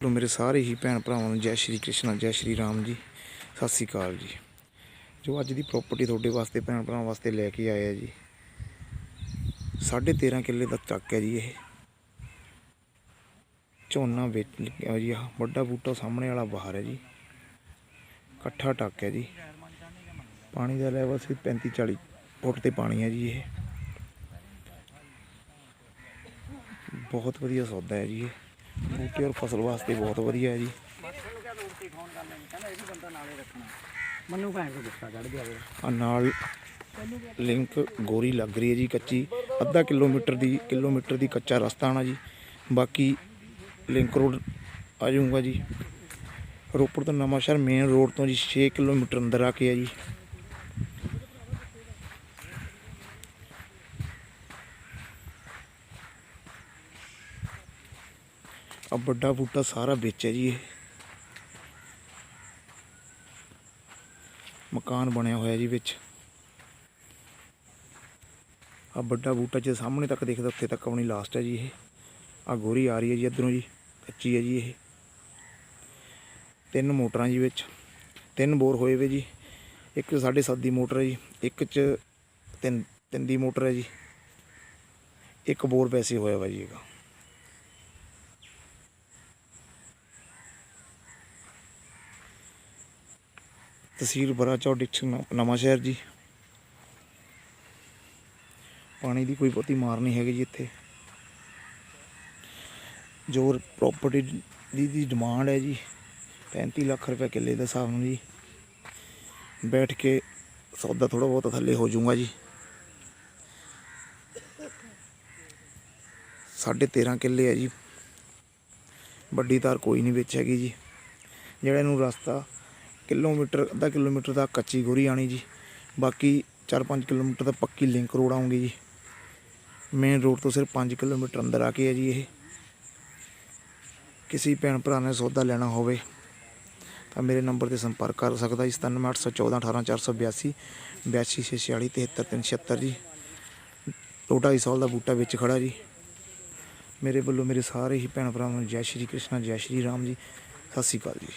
ਲੋ ਮੇਰੇ ਸਾਰੇ ਹੀ ਭੈਣ ਭਰਾਵਾਂ ਨੂੰ ਜੈ ਸ਼੍ਰੀ ਕ੍ਰਿਸ਼ਨ, ਜੈ ਸ਼੍ਰੀ ਰਾਮ ਜੀ, ਸਤਿ ਸ੍ਰੀ ਅਕਾਲ ਜੀ। ਜੋ ਅੱਜ ਦੀ ਪ੍ਰਾਪਰਟੀ ਤੁਹਾਡੇ ਵਾਸਤੇ, ਭੈਣ ਭਰਾਵਾਂ ਵਾਸਤੇ ਲੈ ਕੇ ਆਏ ਆ ਜੀ 13.5 ਕਿੱਲੇ ਦਾ ਚੱਕ ਹੈ ਜੀ ਇਹ। ਝੋਨਾ ਵੇਚ ਲਿਆ ਜੀ ਆਹ, ਵੱਡਾ ਬੂਟਾ ਸਾਹਮਣੇ ਵਾਲਾ ਬਾਹਰ ਹੈ ਜੀ। ਇਕੱਠਾ ਟੱਕ ਹੈ ਜੀ। ਪਾਣੀ ਦਾ ਲੈਵਲ ਸੀ 35 40 ਫੁੱਟ ਤੇ ਪਾਣੀ ਹੈ ਜੀ ਇਹ। ਬਹੁਤ ਵਧੀਆ ਸੌਦਾ ਹੈ ਜੀ ਇਹ। ਬੂਟੇ ਔਰ ਫਸਲ ਵਾਸਤੇ ਬਹੁਤ ਵਧੀਆ ਹੈ ਜੀ। ਮੈਨੂੰ ਭੈਣ ਕੋ ਗੁੱਸਾ ਚੜ ਗਿਆ ਵੇ। ਆ ਨਾਲ ਲਿੰਕ ਗੋਰੀ ਲੱਗ ਰਹੀ ਹੈ ਜੀ ਕੱਚੀ। ਅੱਧਾ ਕਿਲੋਮੀਟਰ ਦੀ ਕਿਲੋਮੀਟਰ ਦੀ ਕੱਚਾ ਰਸਤਾ ਆਣਾ ਜੀ। ਬਾਕੀ ਲਿੰਕ ਰੋਡ ਆ ਜਾਊਗਾ ਜੀ। ਰੋਪੜ ਤੋਂ ਨਵਾਂਸ਼ਹਿਰ ਮੇਨ ਰੋਡ ਤੋਂ ਜੀ 6 ਕਿਲੋਮੀਟਰ ਅੰਦਰ ਆ ਕੇ ਹੈ ਜੀ। ਆ ਵੱਡਾ ਬੂਟਾ ਸਾਰਾ ਵਿੱਚ ਹੈ ਜੀ ਇਹ। ਮਕਾਨ ਬਣਿਆ ਹੋਇਆ ਜੀ ਵਿੱਚ। ਆ ਵੱਡਾ ਬੂਟਾ ਜੇ ਸਾਹਮਣੇ ਤੱਕ ਦੇਖਦਾ, ਉੱਥੇ ਤੱਕ ਆਪਣੀ ਲਾਸਟ ਹੈ ਜੀ ਇਹ। ਆ ਗੋਰੀ ਆ ਰਹੀ ਹੈ ਜੀ ਇਧਰੋਂ ਜੀ, ਕੱਚੀ ਹੈ ਜੀ ਇਹ। ਤਿੰਨ ਮੋਟਰਾਂ ਜੀ ਵਿੱਚ, ਤਿੰਨ ਬੋਰ ਹੋਏ ਵੇ ਜੀ। ਇੱਕ ਸਾਢੇ ਸੱਤ ਦੀ ਮੋਟਰ ਹੈ ਜੀ, ਇੱਕ ਚ ਤਿੰਨ ਤਿੰਨ ਦੀ ਮੋਟਰ ਹੈ ਜੀ। ਇੱਕ ਬੋਰ ਵੈਸੇ ਹੋਇਆ ਵਾ ਜੀ ਇਹਦਾ। ਤਹਿਸੀਲ ਬਰਾਚੌਰ ਡਿਸਟ੍ਰਿਕਟ ਨਵਾਂ ਸ਼ਹਿਰ ਜੀ। ਪਾਣੀ ਦੀ ਕੋਈ ਬਹੁਤੀ ਮਾਰ ਨਹੀਂ ਹੈਗੀ ਜੀ ਇੱਥੇ। ਜੋ ਪ੍ਰਾਪਰਟੀ ਦੀ ਦੀ ਡਿਮਾਂਡ ਹੈ ਜੀ। 35 ਲੱਖ ਰੁਪਏ ਕਿੱਲੇ ਦੇ ਹਿਸਾਬ ਨਾਲ ਜੀ। ਬੈਠ ਕੇ ਸੌਦਾ ਥੋੜਾ ਬਹੁਤ ਥੱਲੇ ਹੋ ਜਾਊਗਾ ਜੀ। ਸਾਢੇ 13 ਕਿੱਲੇ ਹੈ ਜੀ। ਵੱਡੀ ਤਾਰ ਕੋਈ ਨਹੀਂ ਵਿੱਚ ਹੈਗੀ ਜੀ। ਜਿਹੜਾ ਇਹਨੂੰ ਰਸਤਾ ਕਿਲੋਮੀਟਰ, ਅੱਧਾ ਕਿਲੋਮੀਟਰ ਦਾ ਕੱਚੀ ਗੋਰੀ ਆਣੀ ਜੀ। ਬਾਕੀ 4-5 ਕਿਲੋਮੀਟਰ ਦਾ ਪੱਕੀ ਲਿੰਕ ਰੋਡ ਆਉਂਗੀ ਜੀ। ਮੇਨ ਰੋਡ ਤੋਂ ਸਿਰਫ 5 ਕਿਲੋਮੀਟਰ ਅੰਦਰ ਆ ਕੇ ਹੈ ਜੀ ਇਹ। ਕਿਸੇ ਭੈਣ ਭਰਾ ਨੇ ਸੌਦਾ ਲੈਣਾ ਹੋਵੇ ਤਾਂ ਮੇਰੇ ਨੰਬਰ ਤੇ ਸੰਪਰਕ ਕਰ ਸਕਦਾ ਜੀ 9781418482 8246 73376 ਜੀ। ਦੋ ਢਾਈ ਸਾਲ ਦਾ ਬੂਟਾ ਵਿੱਚ ਖੜਾ ਜੀ। ਮੇਰੇ ਵੱਲੋਂ ਮੇਰੇ ਸਾਰੇ ਹੀ ਭੈਣ ਭਰਾਵਾਂ ਨੂੰ ਜੈ ਸ਼੍ਰੀ ਕ੍ਰਿਸ਼ਨ, ਜੈ ਸ਼੍ਰੀ ਰਾਮ ਜੀ, ਸਤਿ ਸ਼੍ਰੀ ਅਕਾਲ ਜੀ।